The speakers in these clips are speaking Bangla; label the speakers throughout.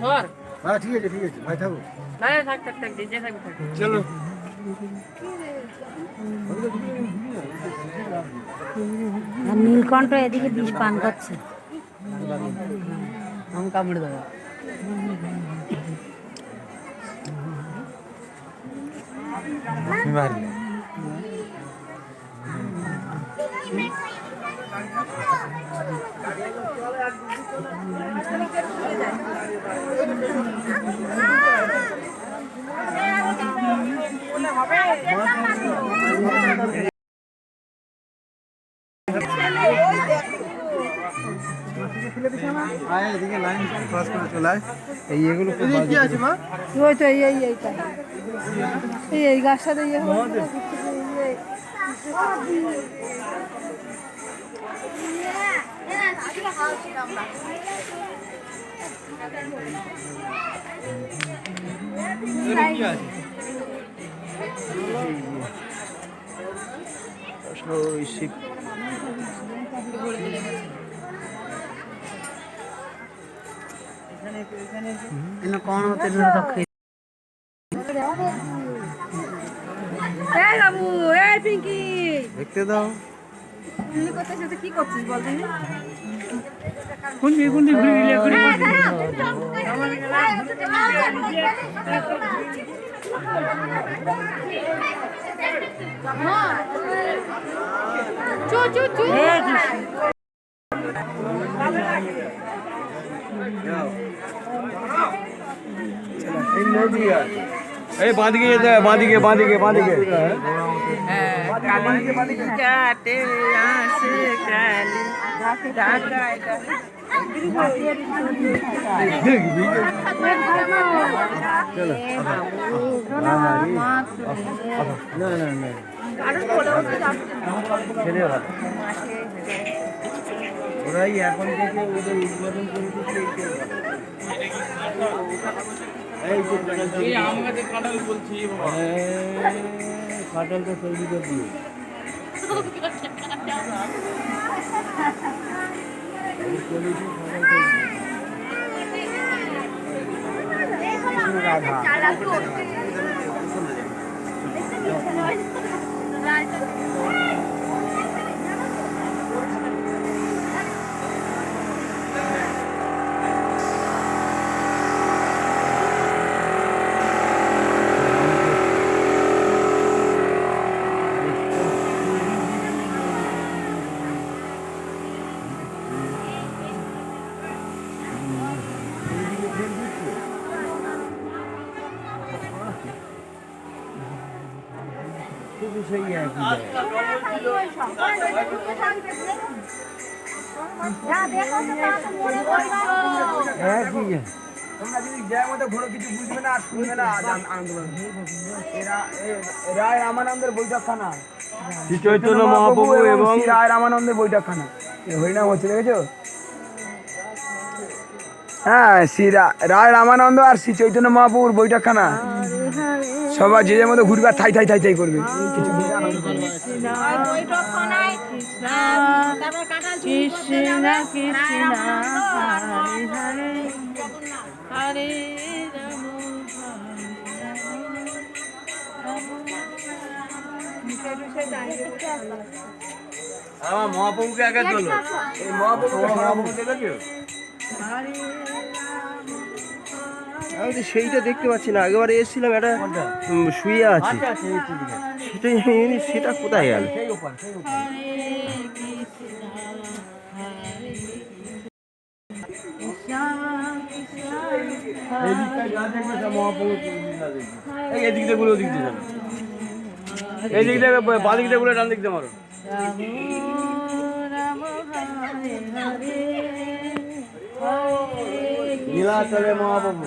Speaker 1: সর
Speaker 2: হ্যাঁ ঠিক আছে ঠিক আছে ভাই থাকো।
Speaker 1: না থাক থাক থাক যে থাকবে থাক।
Speaker 2: চলো।
Speaker 3: আর নীলকণ্ঠ এদিকে বিষ পান করছে।
Speaker 1: আমি কামড়ে
Speaker 2: এদিকে লাইন ক্রস করে চলে আয়। এই এগুলো খুব
Speaker 4: কি আছে মা?
Speaker 5: ওই তো এই এই এইটা এই এই গাছটাতে ইয়ে হয়েছে এই-
Speaker 2: শিব
Speaker 3: এনে কোন হতে রক্ষে
Speaker 5: এই বাবু এই পিঙ্কি।
Speaker 2: দেখতে দাও।
Speaker 5: তুমি করতে সাথে কি করছিস বল তুমি
Speaker 1: কোন দিকে কোন দিকে ঘুরে গেলে করে
Speaker 5: চু চু চু
Speaker 2: এই নদী এই বাঁদিকে যেতে হবে বাঁদিকে বাঁদিকে বাঁদিকে
Speaker 1: কাটে আসে কালি ঢাকায়
Speaker 2: না না না ছেড়ে ভালো ওরাই এখন থেকে ওদের উদ্বোধন করে কাঁঠালটা তৈরি করে দিয়ে শুধু সেই একই একই
Speaker 4: তোমরা যদি জয়ের মধ্যে ঘোরো কিছু বুঝবে না আর শুনবে না আজ আন- আনন্দ পাবে। এরা এ- রায় রামানন্দের বৈঠকখানা।
Speaker 2: শ্রী চৈতন্য মহাপ্রভু এবং
Speaker 4: শ্রী রায় রামানন্দের বৈঠকখানা। হরিনাম হচ্ছে দেখেছ? হ্যাঁ শ্রী রায় রামানন্দ আর শ্রী চৈতন্য মহাপ্রভুর বৈঠকখানা। সবাই যে যার মধ্যে ঘুরবে আর থাই থাই থাই থাই করবে। কিছু
Speaker 2: আমার মহাপ্রভুকে আগে তোলো।
Speaker 4: এই মহাপ্রভু
Speaker 2: মহাপ্রভু দেখেছ
Speaker 6: আমি তো সেইটা দেখতে পাচ্ছি না। আগেবারে এসেছিলাম একটা শুয়ে আছে।
Speaker 2: আচ্ছা আচ্ছা
Speaker 6: সেটাই সেটা কোথায় গেল?
Speaker 2: এদিক দিয়ে ঘুরে ওদিক দিয়ে যাবে এই দিক থেকে দিয়ে ঘুরে ডান দিক দিয়ে মারো
Speaker 1: রাম রাম হরে হরে হরে
Speaker 2: নীলাচলে মহাপ্রভু।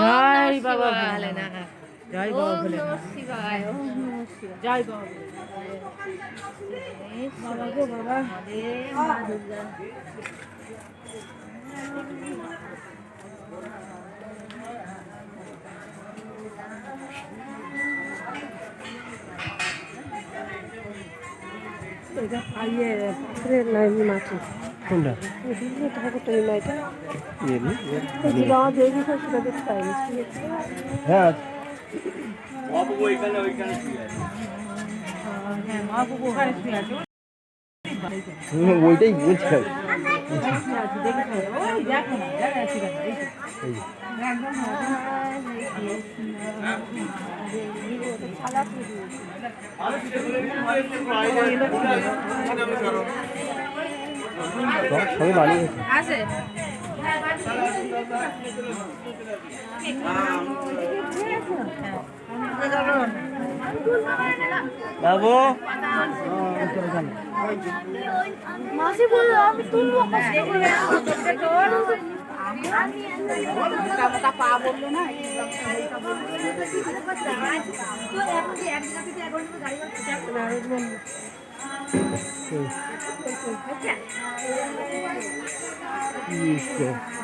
Speaker 1: জয় বাবা ভোলেনাথ। জয় বাবা ভোলেনাথ। শিবায় জয় বাবা বাবা গো বাবা মা দুর্গা
Speaker 5: এটা ইয়ে নাই মাটি
Speaker 6: কোনটা? হ্যাঁ।
Speaker 2: মহাপ্রভু ওইখানে ওইখানে
Speaker 1: হ্যাঁ মহাপ্রভু ওখানে আছে
Speaker 6: হুম, ওইটাই বলছিলাম
Speaker 1: শুয়ে আছে দেখে না দেখা যাচ্ছে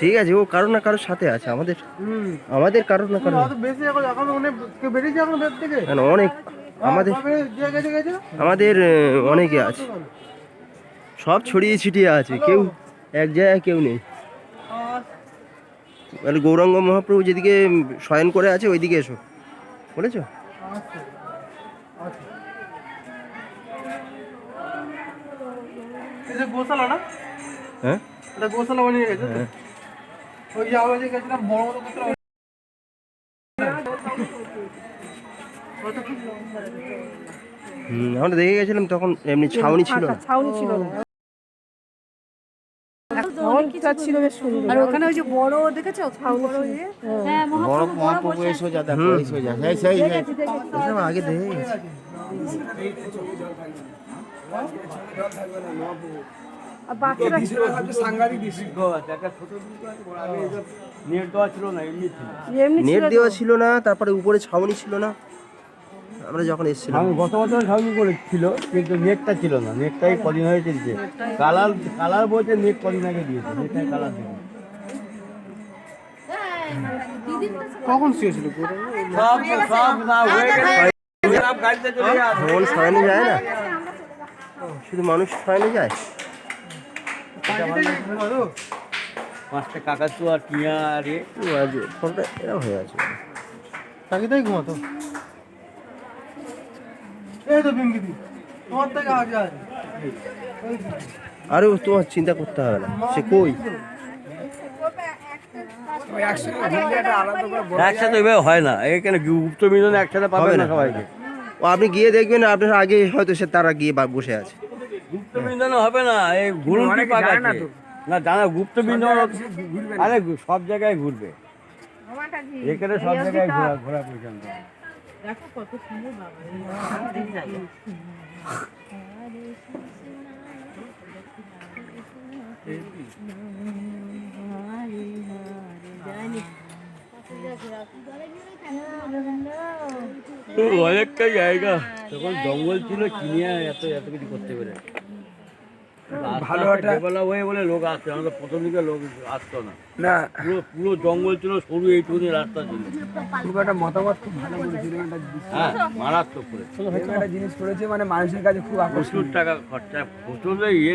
Speaker 6: ঠিক আছে ও কারও না কারোর সাথে আছে আমাদের আমাদের কারও না কারও
Speaker 2: বেশি এখন এখন অনেক বেরিয়েছে এখন ভেত থেকে?
Speaker 6: কেন অনেক। আমাদের আমাদের অনেকে আছে। সব ছড়িয়ে ছিটিয়ে আছে কেউ এক জায়গায় কেউ নেই। গৌরাঙ্গ মহাপ্রভু যেদিকে শয়ন করে আছে ওইদিকে এসো। বলেছ?
Speaker 2: গোশালা না?
Speaker 6: হ্যাঁ?
Speaker 2: গোশালা বানিয়ে? ওই যে আমরা গেছিলাম বড় মতো গোশালা
Speaker 6: হুম আমরা দেখে গেছিলাম তখন এমনি ছাউনি ছিল না।
Speaker 5: ছাউনি ছিল না। ছিল বেশ সুন্দর। আর ওখানে ওই যে বড় দেখেছ? ছাউনি বড় হ্যাঁ
Speaker 7: বড় মহাপ্রভু এসো যা দেখো এই সোজা সেই সেই। সেই
Speaker 6: আগে দেখে গেছি।
Speaker 5: বাচ্চারা
Speaker 2: এইসব নেট দেওয়া ছিল না
Speaker 6: তারপরে উপরে ছাউনি ছিল না। আমরা যখন এসেছিলাম।
Speaker 2: গত বছর সাউনি করেছিল কিন্তু নেটটা ছিল না নেটটাই কদিন হয়ে চলছে। কালার কালার বলছে নেট কদিন আগে দিয়েছে নেটটাই কালার দিয়েছে।
Speaker 7: কখন শুয়েছিল?
Speaker 2: না হয়ে যায়
Speaker 6: ভ্রমণ শয়নে যায় না? শুধু মানুষ শয়নে যায়?
Speaker 2: পাঁচটা কাকাতু আর টিয়া আর এ।
Speaker 6: কি বাজে, ফোনটা এরকম হয়ে আছে।
Speaker 7: তাকিতেই ঘুমাতো এই তো বিঙ্গিদি তোমার থেকে আগে আছে
Speaker 6: আরে তোমার চিন্তা করতে হবে না সে কই?
Speaker 2: একসাথে হয় না এখানে গুপ্ত মিলনে একসাথে পাবে না
Speaker 6: না।
Speaker 2: সবাইকে?
Speaker 6: ও আপনি গিয়ে দেখবেন আপনার আগে হয়তো সে তারা গিয়ে বসে আছে।
Speaker 2: গুপ্ত বিন্দনে হবে না এই ঘুরুন্টি পাক আছে। না জানা গুপ্ত বিন্দন আরে সব জায়গায় ঘুরবে। এখানে সব জায়গায় ঘোরা ঘোরা পর্যন্ত
Speaker 1: দেখো কত সুন্দর বাবা
Speaker 2: অনেকটা জায়গা। তখন জঙ্গল ছিল এত এত কিছু করতে পেরে।
Speaker 4: ভালো
Speaker 2: ভালো ডেভেলপ হয়ে বলে লোক আসছে আমাদের প্রথম দিকে লোক আসতো না।
Speaker 4: না।
Speaker 2: পুরো পুরো জঙ্গল ছিল সরু এইটুকুনি রাস্তা ছিল।
Speaker 4: খুব একটা মতামত খুব ভালো করেছিল
Speaker 2: হ্যাঁ মারাত্মক করে
Speaker 4: একটা জিনিস করেছে মানে মানুষের কাছে খুব আকর্ষণ
Speaker 2: প্রচুর টাকা খরচা প্রচুর ইয়ে